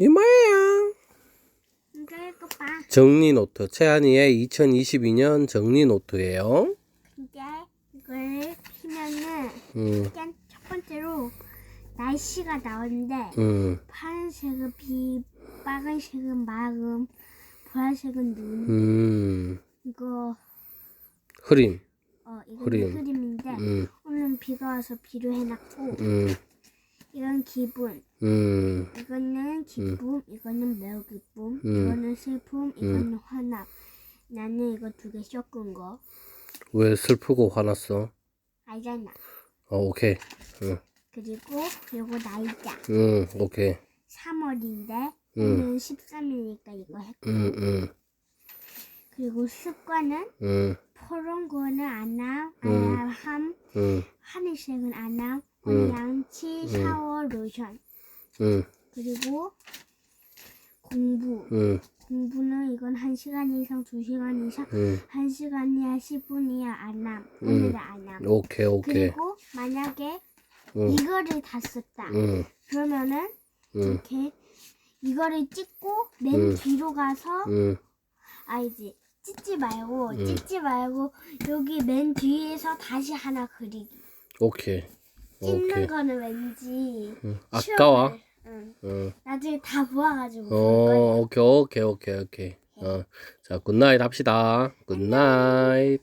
이 뭐예요? 이거 이거 봐. 정리 노트. 채한이의 2022년 정리 노트예요. 이제 이걸 피면은 음, 일단 첫 번째로 날씨가 나오는데 음, 파란색은 비, 빨간색은 마음, 보라색은 눈. 음. 이거 흐림. 어 이거 흐림. 흐림인데 음, 오늘은 비가 와서 비로 해놨고 음, 이건 기분. 음, 이거는 기쁨, 이거는 매우 기쁨, 음. 이거는 슬픔, 이거는 화남. 나는 이거 두 개 섞은 거 왜 슬프고 화났어? 알잖아. 어, 오케이. 응, 그리고 요거 날짜 응, 오케이. 3월인데 음. 오늘 13일이니까 이거 했고 응, 응, 그리고 습관은 응, 포른 거는 안함, 음. 안함, 응, 하늘색은 안함, 음. 양치, 샤워, 로션 응, 그리고 공부 응, 공부는 이건 1시간 이상, 2시간 이상 응. 1시간이야 10분이야 안함 음. 오늘은 안함 오케이, 오케이. 그리고 만약에 응, 이거를 다 썼다 응, 그러면은 응, 이렇게 이거를 찍고 맨 음. 뒤로 가서 응. 아니지 찍지 말고 음. 찍지 말고 여기 맨 뒤에서 다시 하나 그리기 오케이. 찍는 오케이. 거는 왠지 응. 아까워. 응. 응. 나중에 다 모아가지고 볼 거야. 어, 오케이, 오케이, 오케이, 오케이. 어, 자, 굿나잇 합시다. 굿나잇.